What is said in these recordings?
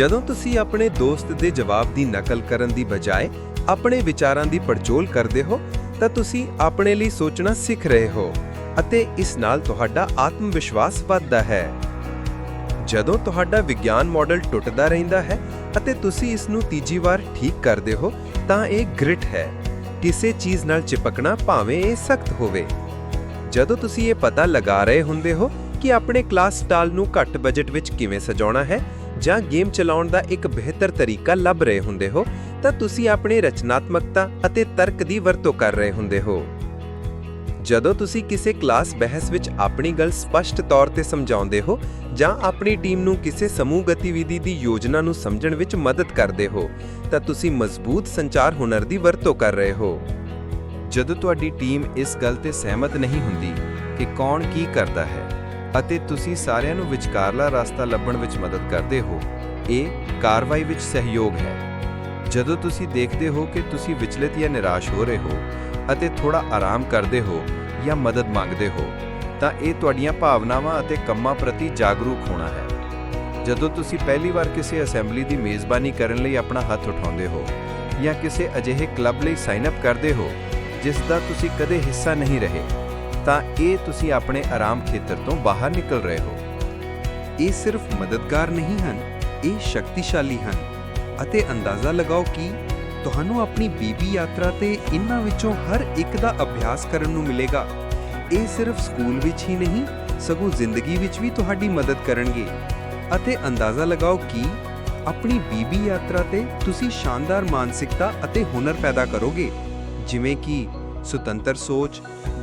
ਜਦੋਂ ਤੁਸੀਂ ਆਪਣੇ ਦੋਸਤ ਦੇ ਜਵਾਬ ਦੀ ਨਕਲ ਕਰਨ ਦੀ ਬਜਾਏ ਆਪਣੇ ਵਿਚਾਰਾਂ ਦੀ ਪੜਚੋਲ ਕਰਦੇ ਹੋ, ਤਾਂ ਤੁਸੀਂ ਆਪਣੇ ਲਈ ਸੋਚਣਾ ਸਿੱਖ ਰਹੇ ਹੋ ਅਤੇ ਇਸ ਨਾਲ ਤੁਹਾਡਾ ਆਤਮ ਵਿਸ਼ਵਾਸ ਵੱਧਦਾ ਹੈ। ਜਦੋਂ ਤੁਹਾਡਾ ਵਿਗਿਆਨ ਮਾਡਲ ਟੁੱਟਦਾ ਰਹਿੰਦਾ ਹੈ ਅਤੇ ਤੁਸੀਂ ਇਸ ਨੂੰ ਤੀਜੀ ਵਾਰ ਠੀਕ ਕਰਦੇ ਹੋ, ਤਾਂ ਇਹ ਗ੍ਰਿਟ ਹੈ। ਕਿਸੇ ਚੀਜ਼ ਨਾਲ ਚਿਪਕਣਾ ਭਾਵੇਂ ਇਹ ਸਖਤ ਹੋਵੇ। ਜਦੋਂ ਤੁਸੀਂ ਇਹ ਪਤਾ ਲਗਾ ਰਹੇ ਹੁੰਦੇ ਹੋ ਕਿ ਆਪਣੇ ਕਲਾਸ ਸਟਾਲ ਨੂੰ ਘੱਟ ਬਜਟ ਵਿੱਚ ਕਿਵੇਂ ਸਜਾਉਣਾ ਹੈ ਜਾਂ ਗੇਮ ਚਲਾਉਣ ਦਾ ਇੱਕ ਬਿਹਤਰ ਤਰੀਕਾ ਲੱਭ ਰਹੇ ਹੁੰਦੇ ਹੋ, ਤਾਂ ਤੁਸੀਂ ਆਪਣੇ ਰਚਨਾਤਮਕਤਾ ਅਤੇ ਤਰਕ ਦੀ ਵਰਤੋਂ ਕਰ ਰਹੇ ਹੁੰਦੇ ਹੋ। ਜਦੋਂ ਤੁਸੀਂ ਕਿਸੇ ਕਲਾਸ ਬਹਿਸ ਵਿੱਚ ਆਪਣੀ ਗੱਲ ਸਪਸ਼ਟ ਤੌਰ ਤੇ ਸਮਝਾਉਂਦੇ ਹੋ ਜਾਂ ਆਪਣੀ ਟੀਮ ਨੂੰ ਕਿਸੇ ਸਮੂਹ ਗਤੀਵਿਧੀ ਦੀ ਯੋਜਨਾ ਨੂੰ ਸਮਝਣ ਵਿੱਚ ਮਦਦ ਕਰਦੇ ਹੋ, ਤਾਂ ਤੁਸੀਂ ਮਜ਼ਬੂਤ ਸੰਚਾਰ ਹੁਨਰ ਦੀ ਵਰਤੋਂ ਕਰ ਰਹੇ ਹੋ। ਜਦੋਂ ਤੁਹਾਡੀ ਟੀਮ ਇਸ ਗੱਲ ਤੇ ਸਹਿਮਤ ਨਹੀਂ ਹੁੰਦੀ ਕਿ ਕੌਣ ਕੀ ਕਰਦਾ ਹੈ ਅਤੇ ਤੁਸੀਂ ਸਾਰਿਆਂ ਨੂੰ ਵਿਚਕਾਰਲਾ ਰਸਤਾ ਲੱਭਣ ਵਿੱਚ ਮਦਦ ਕਰਦੇ ਹੋ। ਇਹ ਕਾਰਵਾਈ ਵਿੱਚ ਸਹਿਯੋਗ ਹੈ। ਜਦੋਂ ਤੁਸੀਂ ਦੇਖਦੇ ਹੋ ਕਿ ਤੁਸੀਂ ਵਿਚਲਿਤ ਜਾਂ ਨਿਰਾਸ਼ ਹੋ ਰਹੇ ਹੋ ਅਤੇ ਥੋੜਾ ਆਰਾਮ ਕਰਦੇ ਹੋ ਜਾਂ ਮਦਦ ਮੰਗਦੇ ਹੋ, ਤਾਂ ਇਹ ਤੁਹਾਡੀਆਂ ਭਾਵਨਾਵਾਂ ਅਤੇ ਕੰਮਾਂ ਪ੍ਰਤੀ ਜਾਗਰੂਕ ਹੋਣਾ ਹੈ। ਜਦੋਂ ਤੁਸੀਂ ਪਹਿਲੀ ਵਾਰ ਕਿਸੇ ਅਸੈਂਬਲੀ ਦੀ ਮੇਜ਼ਬਾਨੀ ਕਰਨ ਲਈ ਆਪਣਾ ਹੱਥ ਉਠਾਉਂਦੇ ਹੋ ਜਾਂ ਕਿਸੇ ਅਜਿਹੇ ਕਲੱਬ ਲਈ ਸਾਈਨ ਅਪ ਕਰਦੇ ਹੋ, ਜਿਸ ਦਾ ਤੁਸੀਂ ਕਦੇ ਹਿੱਸਾ ਨਹੀਂ ਰਹੇ ਤਾਂ ਇਹ ਤੁਸੀਂ ਆਪਣੇ ਆਰਾਮ ਖੇਤਰ ਤੋਂ ਬਾਹਰ ਨਿਕਲ ਰਹੇ ਹੋ। ਇਹ ਸਿਰਫ ਮਦਦਗਾਰ ਨਹੀਂ ਹਨ, ਇਹ ਸ਼ਕਤੀਸ਼ਾਲੀ ਹਨ ਅਤੇ ਅੰਦਾਜ਼ਾ ਲਗਾਓ ਕਿ ਤੁਹਾਨੂੰ ਆਪਣੀ ਬੀਬੀ ਯਾਤਰਾ ਤੇ ਇਹਨਾਂ ਵਿੱਚੋਂ ਹਰ ਇੱਕ ਦਾ ਅਭਿਆਸ ਕਰਨ ਨੂੰ ਮਿਲੇਗਾ। ਇਹ ਸਿਰਫ ਸਕੂਲ ਵਿੱਚ ਹੀ ਨਹੀਂ, ਸਗੋਂ ਜ਼ਿੰਦਗੀ ਵਿੱਚ ਵੀ ਤੁਹਾਡੀ ਮਦਦ ਕਰਨਗੇ ਅਤੇ ਅੰਦਾਜ਼ਾ ਲਗਾਓ ਕਿ ਆਪਣੀ ਬੀਬੀ ਯਾਤਰਾ ਤੇ ਤੁਸੀਂ ਸ਼ਾਨਦਾਰ ਮਾਨਸਿਕਤਾ ਅਤੇ ਹੁਨਰ ਪੈਦਾ ਕਰੋਗੇ, ਜਿਵੇਂ ਕਿ ਸੁਤੰਤਰ ਸੋਚ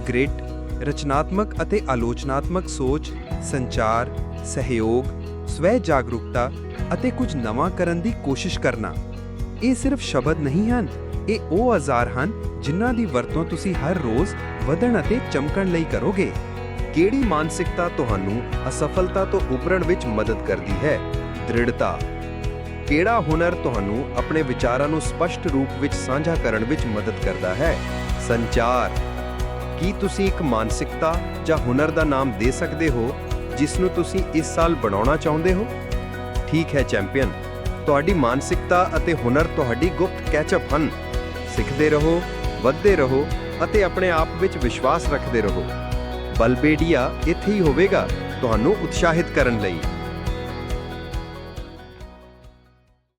ਗ੍ਰਿਟ ਰਚਨਾਤਮਕ ਅਤੇ ਆਲੋਚਨਾਤਮਕ ਸੋਚ, ਸੰਚਾਰ, ਸਹਿਯੋਗ ਸਵੈ ਜਾਗਰੂਕਤਾ ਅਤੇ ਕੁਝ ਨਵਾਂ ਕਰਨ ਦੀ ਕੋਸ਼ਿਸ਼ ਕਰਨਾ। ਇਹ ਸਿਰਫ ਸ਼ਬਦ ਨਹੀਂ ਹਨ, ਇਹ ਉਹ ਔਜ਼ਾਰ ਹਨ ਜਿਨ੍ਹਾਂ ਦੀ ਵਰਤੋਂ ਤੁਸੀਂ ਹਰ ਰੋਜ਼ ਵਧਣ ਅਤੇ ਚਮਕਣ ਲਈ ਕਰੋਗੇ। ਕਿਹੜੀ ਮਾਨਸਿਕਤਾ ਤੁਹਾਨੂੰ ਅਸਫਲਤਾ ਤੋਂ ਉਭਰਣ ਵਿੱਚ ਮਦਦ ਕਰਦੀ ਹੈ? ਦ੍ਰਿੜਤਾ। ਕਿਹੜਾ ਹੁਨਰ ਤੁਹਾਨੂੰ ਆਪਣੇ ਵਿਚਾਰਾਂ ਨੂੰ ਸਪਸ਼ਟ ਰੂਪ ਵਿੱਚ ਸਾਂਝਾ ਕਰਨ ਵਿੱਚ ਮਦਦ ਕਰਦਾ ਹੈ? ਸੰਚਾਰ। ਕੀ ਤੁਸੀਂ ਇੱਕ ਮਾਨਸਿਕਤਾ ਜਾਂ ਹੁਨਰ ਦਾ ਨਾਮ ਦੇ ਸਕਦੇ ਹੋ, ਜਿਸ ਨੂੰ ਤੁਸੀਂ ਇਸ ਸਾਲ ਬਣਾਉਣਾ ਚਾਹੁੰਦੇ ਹੋ? ਠੀਕ ਹੈ ਚੈਂਪੀਅਨ, ਤੁਹਾਡੀ ਮਾਨਸਿਕਤਾ ਅਤੇ ਹੁਨਰ ਤੁਹਾਡੀ ਗੁਪਤ ਕੈਚਅਪ ਹਨ। ਸਿੱਖਦੇ ਰਹੋ, ਵੱਧਦੇ ਰਹੋ ਅਤੇ ਆਪਣੇ ਆਪ ਵਿੱਚ ਵਿਸ਼ਵਾਸ ਰੱਖਦੇ ਰਹੋ। ਬਲਬੇਡੀਆ ਇੱਥੇ ਹੀ ਹੋਵੇਗਾ, ਤੁਹਾਨੂੰ ਉਤਸ਼ਾਹਿਤ ਕਰਨ ਲਈ।